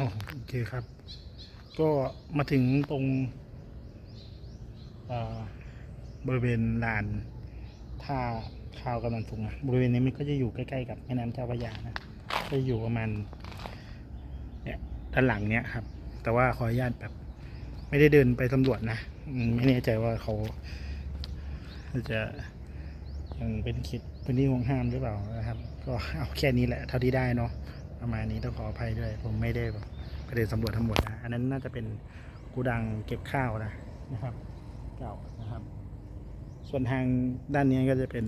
อ๋อโอเคครับ ก็มาถึงตรงบริเวณลานท่าข้าวกำลังสุงนะบริเวณนี้มันก็จะอยู่ใกล้ๆกับแม่น้ำเจ้าพระยานะก็จะอยู่ประมาณเนี่ยด้านหลังเนี้ยครับ แต่ว่าขออนุญาตแบบ ไม่ได้เดินไปสำรวจนะไม่แน่ใจว่าเขาจะยังเป็นคิดพื้นที่ห่วงห้ามหรือเปล่านะครับ ก็เอาแค่นี้แหละเท่าที่ได้เนาะ ประมาณนี้ต้องขออภัยด้วย ผมไม่ได้แบบไปเดินสำรวจทั้งหมดนะ อันนั้นน่าจะเป็นกูดังเก็บข้าวนะนะครับ เก่านะครับ ส่วนทางด้านนี้ก็จะเป็น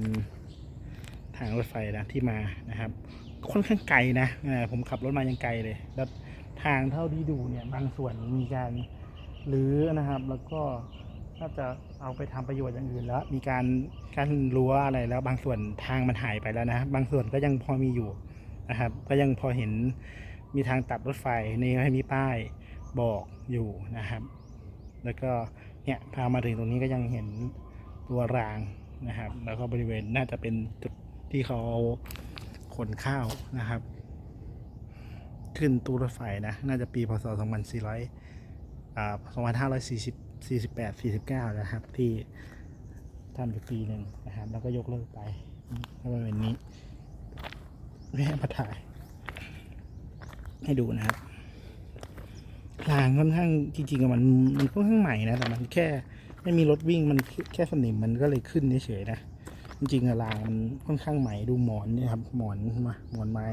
ทางรถไฟนะที่มานะครับค่อนข้างไกลนะผมขับรถมายังไกลเลย แล้วทางเท่าที่ดูเนี่ยบางส่วนมีการรื้อนะครับ แล้วก็น่าจะเอาไปทำประโยชน์อย่างอื่นแล้ว มีการกั้นรั้วอะไรแล้ว บางส่วนทางมันหายไปแล้วนะ บางส่วนก็ยังพอมีอยู่ นะครับ ก็ยังพอเห็นมีทางตัดรถไฟนี่ให้มีป้ายบอกอยู่นะครับ แล้วก็เนี่ยพามาถึงตรงนี้ก็ยังเห็นตัวรางนะครับ แล้วก็บริเวณน่าจะเป็นจุดที่เขาเอาขนข้าวนะครับ ขึ้นตู้รถไฟนะ น่าจะปีพศ 2400อ่า2540 48 49 นะครับ ที่ทำอยู่ปีหนึ่งนะครับ แล้วก็ยกเลิกไปก็บริเวณนี้ ไม่ให้มาถ่าย ให้ดูนะครับรางค่อนข้างจริงๆมันมันค่อนข้างใหม่นะแต่มันแค่ไม่มีรถวิ่งมันแค่สนิมมันก็เลยขึ้นเฉยๆนะจริงๆอะรางมันค่อนข้างใหม่ดูหมอนนี่ครับหมอนมาหมอนไม้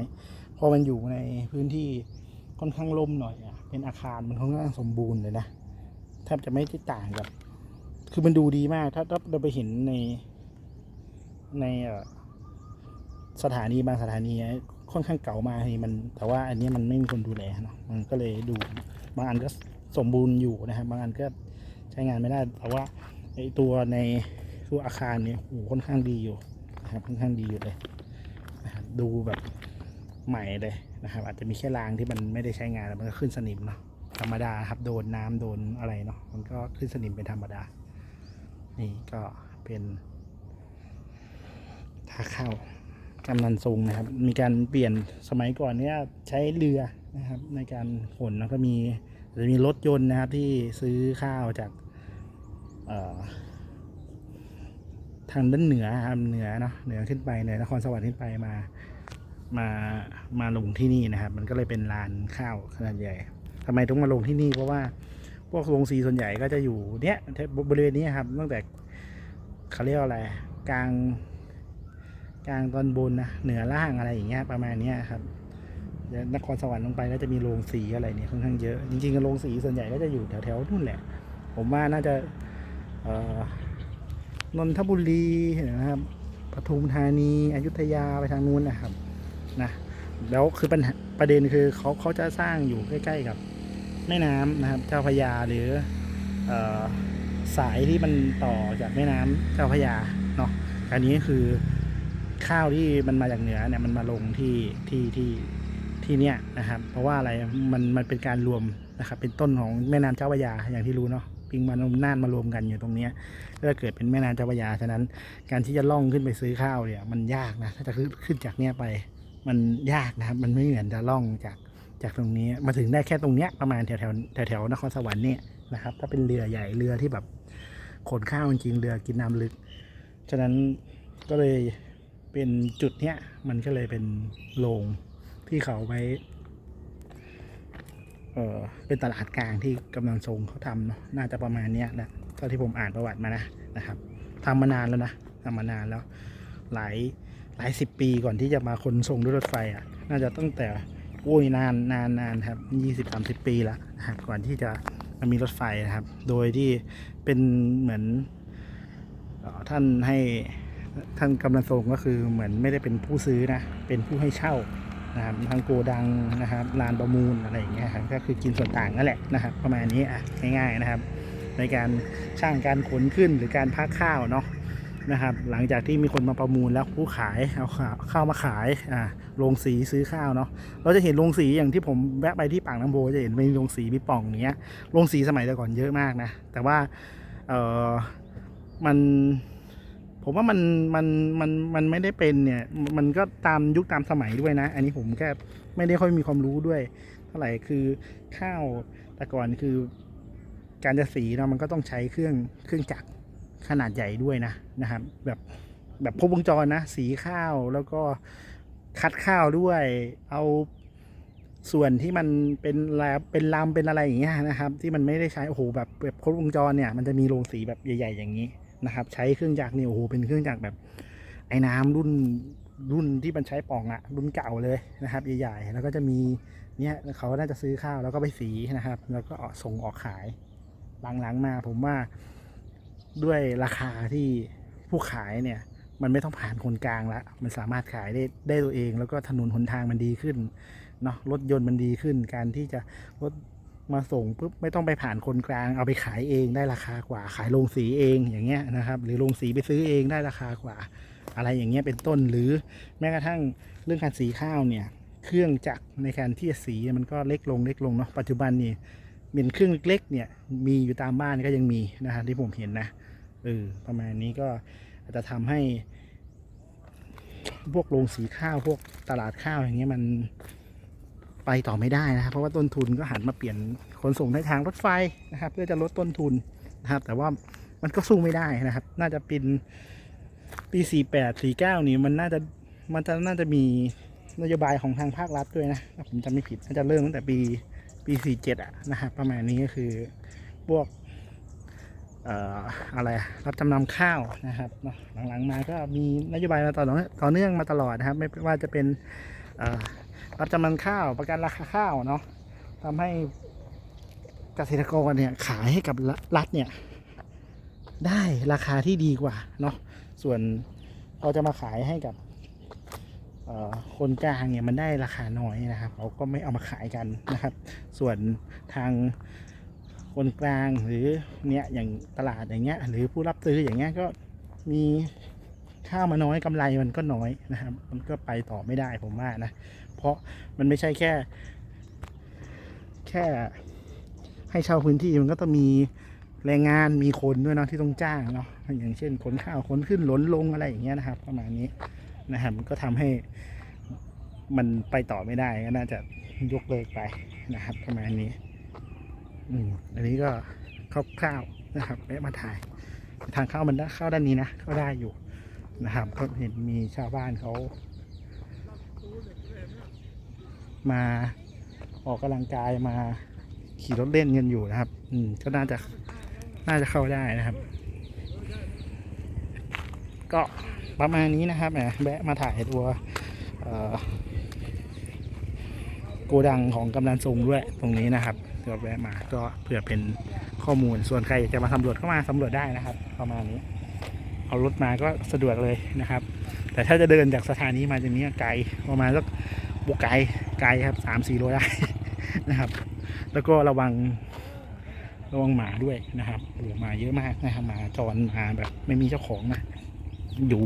พอมันอยู่ในพื้นที่ค่อนข้างล่มหน่อยอะเป็นอาคารมันค่อนข้างสมบูรณ์เลยนะแทบจะไม่ได้ต่างกับ คือมันดูดีมาก ถ้าถ้าเราไปเห็นในใน สถานีบางสถานีค่อนข้างเก่ามากนี่มัน แต่ว่าอันนี้มันไม่มีคนดูแลเนาะมันก็เลยดูบางอันก็สมบูรณ์อยู่นะครับ บางอันก็ใช้งานไม่ได้ แต่ว่าไอตัวในตัวอาคารเนี่ยโหค่อนข้างดีอยู่นะครับค่อนข้างดีอยู่เลยนะครับดูแบบใหม่เลยนะครับ อาจจะมีแค่รางที่มันไม่ได้ใช้งานแล้วมันก็ขึ้นสนิมเนาะธรรมดาครับโดนน้ำโดนอะไรเนาะมันก็ขึ้นสนิมเป็นธรรมดา นี่ก็เป็นทาเข้า กำนันทรงนะครับ มีการเปลี่ยนสมัยก่อนเนี่ยใช้เรือนะครับในการขนแล้วก็มีจะมีรถยนต์นะครับที่ซื้อข้าวจากทางด้านเหนือครับเหนือเนาะเหนือขึ้นไปเหนือนครสวรรค์ขึ้นไปมามามาลงที่นี่นะครับ มันก็เลยเป็นลานข้าวขนาดใหญ่ทำไมต้องมาลงที่นี่ เพราะว่าพวกโรงสีส่วนใหญ่ก็จะอยู่เนี้ยบริเวณนี้ครับตั้งแต่เขาเรียกอะไรกลาง กลางตอนบนนะเหนือล่างอะไรอย่างเงี้ยประมาณเนี้ยครับนครสวรรค์ลงไปก็จะมีโรงสีอะไรเนี่ยค่อนข้างเยอะจริงๆโรงสีส่วนใหญ่ก็จะอยู่แถวๆนู่นแหละ ผมว่าน่าจะนนทบุรีนะครับปทุมธานีอยุธยาไปทางนู้นนะครับนะแล้วคือปัญหาประเด็นคือเขาเขาจะสร้างอยู่ใกล้ ๆ กับแม่น้ำนะครับ เจ้าพยาหรืออสายที่มันต่อจากแม่น้ำเจ้าพยาเนาะอันนี้คือ ข้าวที่มันมาจากเหนือเนี่ยมันมาลงที่ที่ที่ที่เนี้ยนะครับ เพราะว่าอะไรมันมันเป็นการรวมนะครับ เป็นต้นของแม่น้ำเจ้าพระยาอย่างที่รู้เนาะปิงมันน่านมารวมกันอยู่ตรงเนี้ยก็เกิดเป็นแม่น้ำเจ้าพระยาฉะนั้นการที่จะล่องขึ้นไปซื้อข้าวเนี่ย มันยากนะถ้าจะขึ้นขึ้นจากเนี้ยไป มันยากนะครับ มันไม่เหมือนจะล่องจากจากตรงนี้มาถึงได้แค่ตรงเนี้ยประมาณแถวแถวแถวแถวนครสวรรค์เนี่ยนะครับ ถ้าเป็นเรือใหญ่เรือที่แบบขนข้าวจริงเรือกินน้ำลึก ฉะนั้นก็เลย เป็นจุดเนี้ยมันก็เลยเป็นโรงที่เขาไว้เออเป็นตลาดกลางที่กำลังทรงเขาทำเนาะน่าจะประมาณเนี้ยนะเท่าที่ผมอ่านประวัติมานะนะครับทำมานานแล้วนะทำมานานแล้ว หลายหลายสิบปีก่อนที่จะมาคนส่งด้วยรถไฟอะ น่าจะตั้งแต่โอ้ยนานนานนานครับยี่สิบสามสิบปีละนะครับก่อนที่จะมามีรถไฟนะครับ โดยที่เป็นเหมือนออท่านให้ ท่านกำลังทรงก็คือเหมือนไม่ได้เป็นผู้ซื้อนะ เป็นผู้ให้เช่านะครับทางโกดังนะครับลานประมูลอะไรอย่างเงี้ยครับก็คือกินส่วนต่างนั่นแหละนะครับ ประมาณนี้อะง่ายๆนะครับ ในการช่างการขนขึ้นหรือการพักข้าวเนาะนะครับ หลังจากที่มีคนมาประมูลแล้วผู้ขายเอาข้าวมาขายอ่าโรงสีซื้อข้าวเนาะเราจะเห็นโรงสีอย่างที่ผมแวะไปที่ปากน้ำโพจะเห็นมีโรงสีมีป่องอย่างเงี้ยโรงสีสมัยแต่ก่อนเยอะมากนะแต่ว่าเออมัน ผมว่ามันมันมันมันไม่ได้เป็นเนี่ย มันก็ตามยุคตามสมัยด้วยนะ อันนี้ผมแค่ไม่ได้ค่อยมีความรู้ด้วย เท่าไหร่คือข้าวแต่ก่อนคือ การจะสีเนาะมันก็ต้องใช้เครื่องเครื่องจักรขนาดใหญ่ด้วยนะนะครับ แบบแบบครบวงจรนะสีข้าวแล้วก็คัดข้าวด้วย เอาส่วนที่มันเป็นแลเป็นลำเป็นอะไรอย่างเงี้ยนะครับ ที่มันไม่ได้ใช้โอ้โหแบบแบบครบวงจรเนี่ย มันจะมีโรงสีแบบใหญ่ ๆ อย่างนี้ นะครับ ใช้เครื่องจักรนี่โอ้โหเป็นเครื่องจักรแบบ ไอ้น้ำรุ่นรุ่นที่มันใช้ป่องอะรุ่นเก่าเลยนะครับใหญ่ๆแล้วก็จะมีเนี่ยเขาน่าจะซื้อข้าวแล้วก็ไปสีนะครับ แล้วก็เอาส่งออกขายหลังๆมาผมว่าด้วยราคาที่ผู้ขายเนี่ย มันไม่ต้องผ่านคนกลางละมันสามารถขายได้ได้ตัวเอง แล้วก็ถนนหนทางมันดีขึ้นเนาะรถยนต์มันดีขึ้น การที่จะรถ มาส่งปุ๊บไม่ต้องไปผ่านคนกลาง เอาไปขายเองได้ราคากว่า ขายโรงสีเองอย่างเงี้ยนะครับ หรือโรงสีไปซื้อเองได้ราคากว่า อะไรอย่างเงี้ยเป็นต้นหรือแม้กระทั่งเรื่องการสีข้าวเนี่ย เครื่องจักรในการที่จะสีมันก็เล็กลงเล็กลงเนาะปัจจุบันนี่เป็นเครื่องเล็กๆเนี่ยมีอยู่ตามบ้านก็ยังมีนะครับที่ผมเห็นนะเออประมาณนี้ก็อาจจะทำให้ พวกโรงสีข้าวพวกตลาดข้าวอย่างเงี้ยมัน ไปต่อไม่ได้นะครับ เพราะว่าต้นทุนก็หันมาเปลี่ยนขนส่งในทางรถไฟนะครับ เพื่อจะลดต้นทุนนะครับ แต่ว่ามันก็สู้ไม่ได้นะครับ น่าจะเป็นปี48 49นี่มันน่าจะมันจะน่าจะมีนโยบายของทางภาครัฐด้วยนะถ้าผมจำไม่ผิดน่าจะเริ่มตั้งแต่ปีปี47อะนะครับประมาณนี้ก็คือพวกเอ่ออะไรรับจำนำข้าวนะครับเนาะหลังๆมาก็มีนโยบายมาต่อเนื่องต่อเนื่องมาตลอดนะครับ ไม่ว่าจะเป็นเอ่อ รับจำนำข้าวประกันราคาข้าวเนาะทำให้เกษตรกรเนี่ยขายให้กับรัฐเนี่ยได้ราคาที่ดีกว่าเนาะส่วนเราจะมาขายให้กับคนกลางเนี่ยมันได้ราคาน้อยนะครับเขาก็ไม่เอามาขายกันนะครับ ส่วนทางคนกลางหรือเนี่ยอย่างตลาดอย่างเงี้ยหรือผู้รับซื้ออย่างเงี้ยก็มี ข้าวมาน้อยกำไรมันก็น้อยนะครับ มันก็ไปต่อไม่ได้ผมว่านะ เพราะมันไม่ใช่แค่ แค่ให้เช่าพื้นที่มันก็ต้องมีแรงงานมีคนด้วยเนาะที่ต้องจ้างเนาะอย่างเช่นขนข้าวขนขึ้นหลนลงอะไรอย่างเงี้ยนะครับ ประมาณนี้นะครับก็ทำให้มันไปต่อไม่ได้ก็น่าจะยกเลิกไปนะครับ ประมาณนี้อืมอันนี้ก็คร่าวๆนะครับแวะมาถ่ายทางเข้ามันได้เข้าด้านนี้นะเข้าได้อยู่ นะครับก็เห็นมีชาวบ้านเขามาออกกำลังกายมาขี่รถเล่นกันอยู่นะครับ อืมก็น่าจะน่าจะเข้าได้นะครับ ก็ประมาณนี้นะครับแหมแวะมาถ่ายตัวโกดังของกำนันทรงด้วยตรงนี้นะครับก็แวะมาก็เผื่อเป็นข้อมูลส่วนใครอยากจะมาสำรวจก็มาสำรวจได้นะครับ ประมาณนี้ เอารถมาก็สะดวกเลยนะครับ แต่ถ้าจะเดินจากสถานีมาจากนี้ไกลประมาณสักบุกไกลไกลครับสามสี่โลได้นะครับ แล้วก็ระวังระวังหมาด้วยนะครับหมาเยอะมากนะครับหมาจรมาแบบไม่มีเจ้าของนะอยู่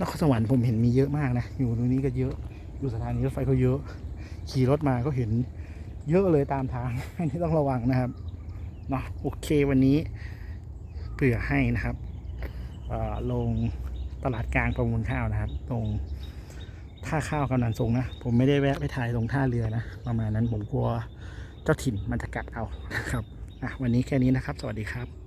นครสวรรค์ผมเห็นมีเยอะมากนะอยู่ตรงนี้ก็เยอะอยู่สถานีรถไฟก็เยอะ ขี่รถมาก็เห็นเยอะเลยตามทางอันนี้ต้องระวังนะครับเนาะโอเควันนี้เผื่อให้นะครับ ลงตลาดกลางประมูลข้าวนะครับ ตรงท่าข้าวกำนันทรงนะ ผมไม่ได้แวะไปถ่ายตรงท่าเรือนะ ประมาณนั้นผมกลัวเจ้าถิ่นมันจะกัดเอานะครับอะวันนี้แค่นี้นะครับ สวัสดีครับ